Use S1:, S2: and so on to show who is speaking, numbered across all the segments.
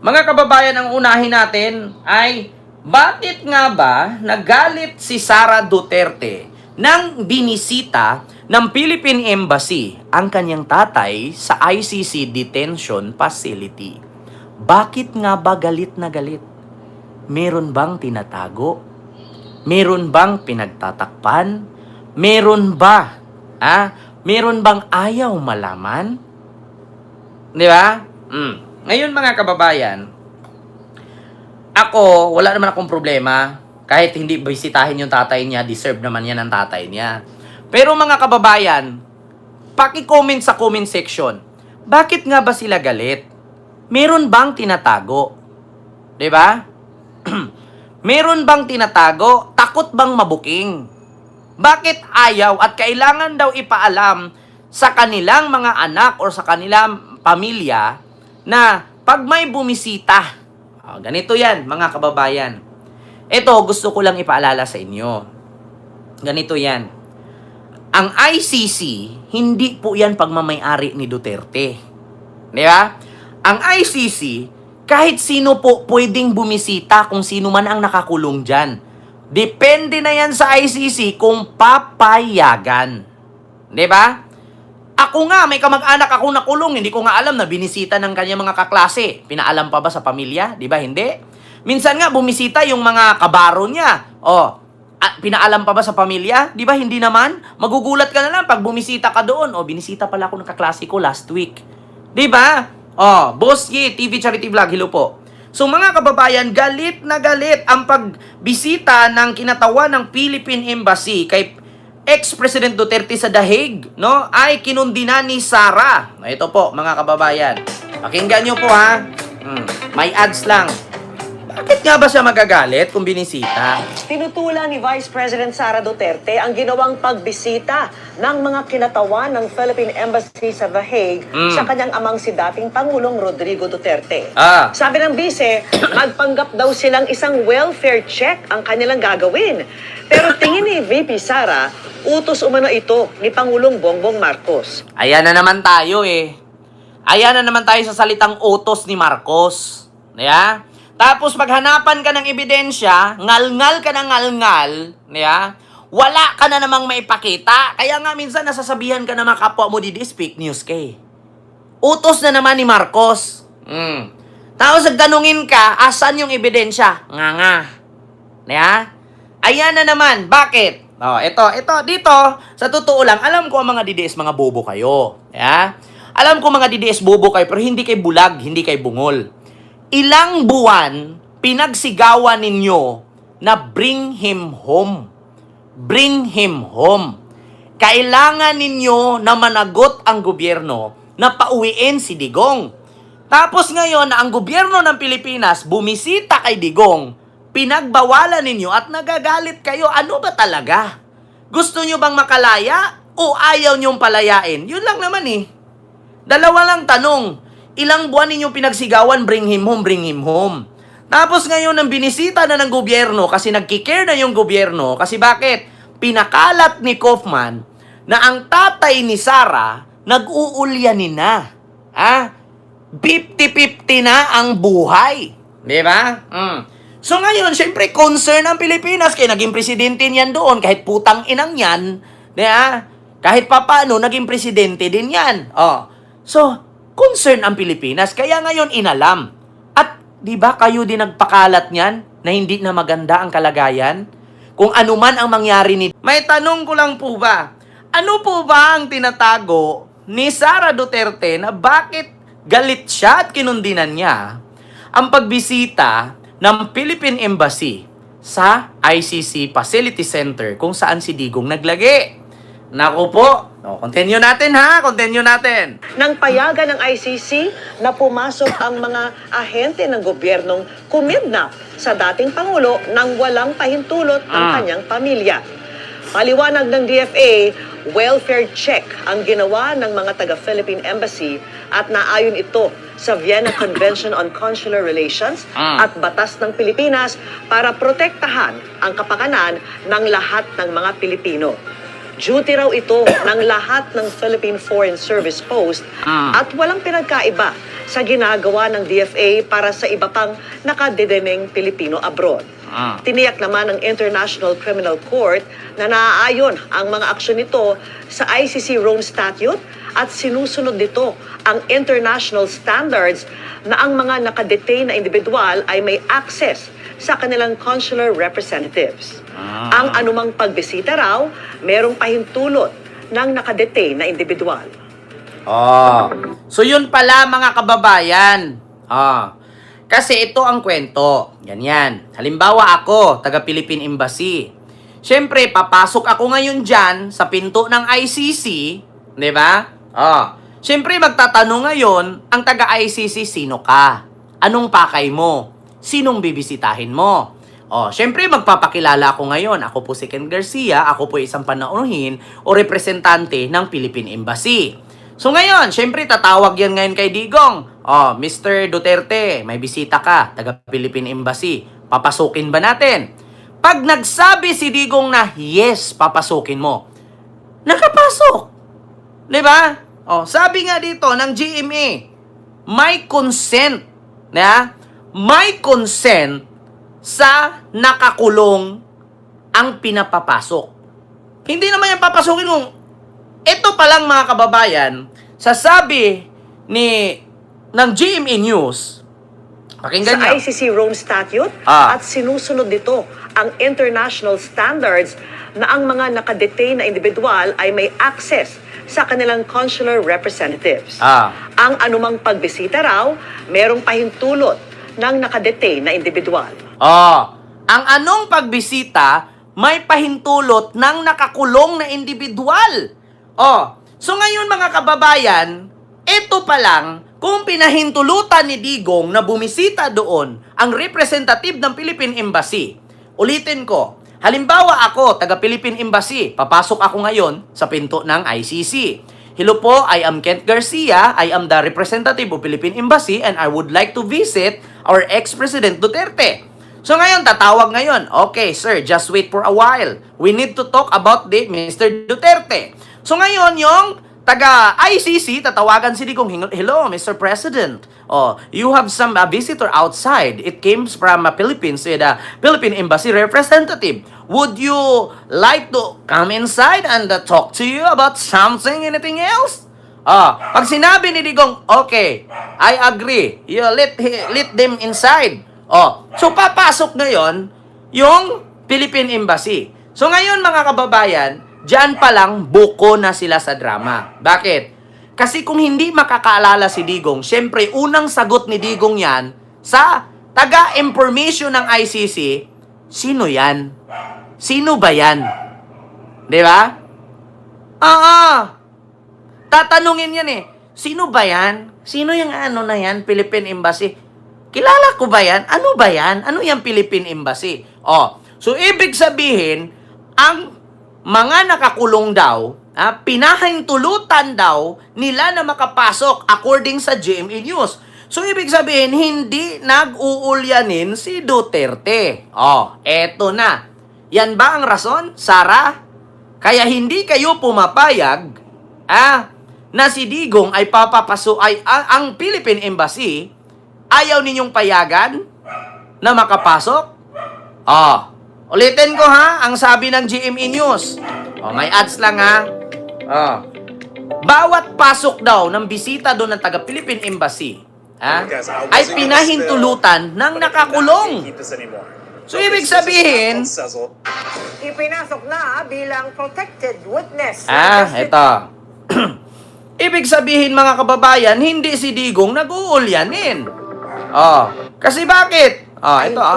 S1: Mga kababayan, ang unahin natin ay bakit nga ba nagalit si Sara Duterte nang binisita ng Philippine Embassy ang kanyang tatay sa ICC Detention Facility? Bakit nga ba galit na galit? Meron bang tinatago? Meron bang pinagtatakpan? Meron ba? Ah, meron bang ayaw malaman? Di ba? Mm. Ngayon mga kababayan, ako, wala naman akong problema. Kahit hindi bisitahin yung tatay niya, deserve naman yan ng tatay niya. Pero mga kababayan, paki-comment sa comment section. Bakit nga ba sila galit? Meron bang tinatago? 'Di ba? Meron bang tinatago? Takot bang mabuking? Bakit ayaw at kailangan daw ipaalam sa kanilang mga anak or sa kanilang pamilya na pag may bumisita, oh, ganito yan mga kababayan. Ito, gusto ko lang ipaalala sa inyo. Ganito yan. Ang ICC, hindi po yan pagmamayari ni Duterte. Di ba? Ang ICC, kahit sino po pwedeng bumisita kung sino man ang nakakulong dyan. Depende na yan sa ICC kung papayagan. Di ba? Ako nga, may kamag-anak akong nakulong, hindi ko nga alam na binisita ng kanyang mga kaklase. Pinaalam pa ba sa pamilya? Di ba? Hindi. Minsan nga, bumisita yung mga kabaro niya. O, at pinaalam pa ba sa pamilya? Di ba? Hindi naman. Magugulat ka na lang pag bumisita ka doon. O, binisita pala ako ng kaklase ko last week. Di ba? O, Boss Yi, TV Charity Vlog, hello po. So mga kababayan, galit na galit ang pagbisita ng kinatawan ng Philippine Embassy kay ex-President Duterte sa The Hague, no? Ay kinundina ni Sara. Ito po, mga kababayan. Pakinggan nyo po ha. Hmm, may ads lang. Bakit nga ba siya magagalit kung binisita?
S2: Tinutulan ni Vice President Sara Duterte ang ginawang pagbisita ng mga kinatawan ng Philippine Embassy sa The Hague
S1: Mm.
S2: sa kanyang amang si dating Pangulong Rodrigo Duterte.
S1: Ah.
S2: Sabi ng bise, magpanggap daw silang isang welfare check ang kanilang gagawin. Pero tingin ni VP Sara, utos umano ito ni Pangulong Bongbong Marcos.
S1: Ayan na naman tayo eh. Ayan na naman tayo sa salitang utos ni Marcos. Yeah? Tapos maghanapan ka ng ebidensya, ngal-ngal ka ng ngal-ngal, yeah? wala ka na namang maipakita. Kaya nga minsan nasasabihan ka na mga kapwa mo di speak news kay. Utos na naman ni Marcos. Mm. Tapos nagtanungin ka, asan yung ebidensya? Nga nga. Yeah? Ayan na naman. Bakit? Oh, ito, ito, dito, sa totoo lang, alam ko ang mga DDS, mga bobo kayo. Yeah? Alam ko mga DDS bobo kayo, pero hindi kay bulag, hindi kay bungol. Ilang buwan, pinagsigawan ninyo na bring him home. Bring him home. Kailangan ninyo na managot ang gobyerno na pauwiin si Digong. Tapos ngayon na ang gobyerno ng Pilipinas bumisita kay Digong, pinagbawalan ninyo at nagagalit kayo. Ano ba talaga? Gusto nyo bang makalaya o ayaw nyong palayain? Yun lang naman eh. Dalawa lang tanong. Ilang buwan ninyong pinagsigawan, bring him home, bring him home. Tapos ngayon, nang binisita na ng gobyerno, kasi nagkikare na yung gobyerno, kasi bakit? Pinakalat ni Kaufman na ang tatay ni Sara nag-uulyanin na. Ha? 50-50 na ang buhay. Di ba? Mm. So ngayon, syempre, concern ang Pilipinas kaya naging presidente niyan doon, kahit putang inang yan, di ba? Kahit papano, naging presidente din yan. Oh. So, concern ang Pilipinas, kaya ngayon inalam. At di ba kayo din nagpakalat niyan na hindi na maganda ang kalagayan? Kung ano man ang mangyari ni... May tanong ko lang po ba, ano po ba ang tinatago ni Sara Duterte na bakit galit siya at kinundinan niya ang pagbisita ng Philippine Embassy sa ICC Facility Center kung saan si Digong naglagi? Naku po, no, continue natin ha, continue natin.
S2: Nang payagan ng ICC na pumasok ang mga ahente ng gobyernong kumidnap sa dating Pangulo nang walang pahintulot ang
S1: Ah.
S2: kanyang pamilya. Paliwanag ng DFA, welfare check ang ginawa ng mga taga-Philippine Embassy at naayon ito sa Vienna Convention on Consular Relations
S1: Ah.
S2: at batas ng Pilipinas para protektahan ang kapakanan ng lahat ng mga Pilipino. Duty raw ito ng lahat ng Philippine Foreign Service Post
S1: Ah.
S2: at walang pinagkaiba sa ginagawa ng DFA para sa iba pang nakadedeneng Pilipino abroad.
S1: Ah.
S2: Tiniyak naman ng International Criminal Court na naaayon ang mga aksyon nito sa ICC Rome Statute at sinusunod nito ang international standards na ang mga nakadetain na individual ay may access sa kanilang consular representatives.
S1: Ah.
S2: Ang anumang pagbisita raw, merong pahintulot ng nakadetain na individual.
S1: Oh. So yun pala mga kababayan. Ah. Kasi ito ang kwento. Ganyan. Halimbawa ako, taga Philippine Embassy. Siyempre, papasok ako ngayon dyan sa pinto ng ICC. Di ba? Oh. Siyempre, magtatanong ngayon, ang taga ICC, sino ka? Anong pakay mo? Sinong bibisitahin mo? Oh, syempre magpapakilala ako ngayon. Ako po si Ken Garcia, ako po isang panauhin o representante ng Philippine Embassy. So ngayon, syempre tatawag yan ngayon kay Digong. Oh, Mr. Duterte, may bisita ka, taga Philippine Embassy. Papasukin ba natin? Pag nagsabi si Digong na yes, papasukin mo. Nakapasok. 'Di ba? Oh, sabi nga dito ng GMA, may consent, na? May consent sa nakakulong ang pinapapasok. Hindi naman yan papasukin mo. Pa lang mga kababayan, sasabi ni ng GMA News, pakinggan
S2: sa
S1: niyo.
S2: ICC Rome Statute
S1: Ah.
S2: at sinusunod nito ang international standards na ang mga nakadetain na individual ay may access sa kanilang consular representatives.
S1: Ah.
S2: Ang anumang pagbisita raw, merong pahintulot ng nakadetain na individual.
S1: Oh, ang anong pagbisita may pahintulot ng nakakulong na individual. Oh, so ngayon mga kababayan, ito pa lang kung pinahintulutan ni Digong na bumisita doon ang representative ng Philippine Embassy. Ulitin ko, halimbawa ako, taga Philippine Embassy, papasok ako ngayon sa pinto ng ICC. Hello po, I am Kent Garcia. I am the representative of Philippine Embassy and I would like to visit our ex-president Duterte. So ngayon, tatawag ngayon. Okay, sir, just wait for a while. We need to talk about the Mr. Duterte. So ngayon, yung taga ICC, tatawagan si Digong, Hello, Mr. President. Oh, you have some uh, visitor outside. It came from uh, Philippines with a Philippine Embassy representative. Would you like to come inside and uh, talk to you about something, anything else? Ah, pag sinabi ni Digong, okay, I agree. You let let them inside. Oh, so papasok ngayon yung Philippine Embassy. So ngayon mga kababayan, diyan pa lang buko na sila sa drama. Bakit? Kasi kung hindi makakaalala si Digong, syempre unang sagot ni Digong yan sa taga-information ng ICC, sino yan? Sino ba yan? Di ba? Oo. Tatanungin yan eh. Sino ba yan? Sino yung ano na yan? Philippine Embassy. Kilala ko ba yan? Ano ba yan? Ano yung Philippine Embassy? Oh, so ibig sabihin, ang mga nakakulong daw, ah, pinahintulutan daw nila na makapasok according sa GMA News. So ibig sabihin, hindi nag-uulyanin si Duterte. Oh, eto na. Yan ba ang rason, Sara? Kaya hindi kayo pumapayag ah, na si Digong ay papapaso ay ang, ang Philippine Embassy ayaw ninyong payagan na makapasok? Oh, ulitin ko ha, ang sabi ng GME News. Oh, may ads lang ha. Oh. Bawat pasok daw ng bisita doon ng taga Philippine Embassy ha, ay pinahintulutan ng nakakulong. So, ibig sabihin,
S2: Ipinasok na bilang protected witness.
S1: Ah, eto. Ibig sabihin mga kababayan, hindi si Digong nag-uulyanin. Oh, kasi bakit? Oh, ito ah.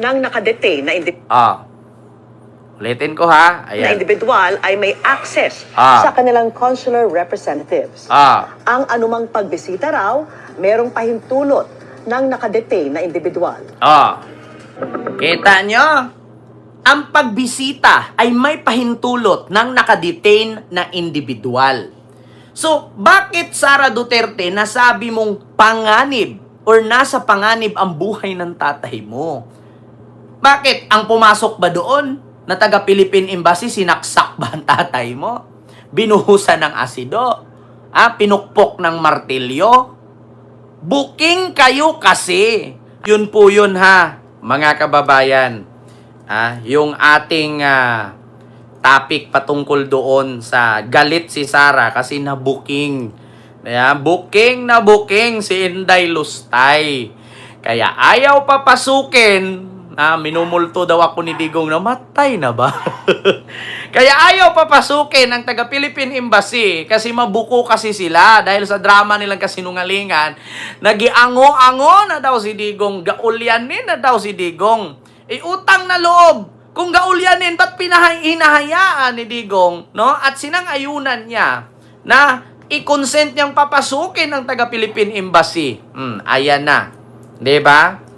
S2: Ng nakadetain na individual.
S1: Ah. Ulitin ko ha.
S2: na
S1: Ayan.
S2: individual ay may access
S1: Ah.
S2: sa kanilang consular representatives.
S1: Ah.
S2: Ang anumang pagbisita raw, merong pahintulot ng nakadetain na individual.
S1: Ah. Kita nyo? Ang pagbisita ay may pahintulot ng nakadetain na individual. So, bakit Sara Duterte nasabi mong panganib or nasa panganib ang buhay ng tatay mo? Bakit? Ang pumasok ba doon na taga Philippine Embassy, sinaksak ba ang tatay mo? Binuhusan ng asido? Ah, pinukpok ng martilyo? Booking kayo kasi. Yun po yun ha, mga kababayan. Ah, yung ating ah, topic patungkol doon sa galit si Sara kasi na-booking. Ayan, booking na booking si Inday Lustay. Kaya ayaw papasukin na minumulto daw ako ni Digong na matay na ba? Kaya ayaw papasukin ng taga Philippine Embassy kasi mabuko kasi sila dahil sa drama nilang kasinungalingan. Nagiango-ango na daw si Digong, gaulyanin na daw si Digong. Eh utang na loob. Kung gaulyanin, ba't pinahay hinahayaan ni Digong, no? At sinang-ayunan niya na i-consent niyang papasukin ng taga Philippine Embassy. Hmm, ayan na. 'Di ba?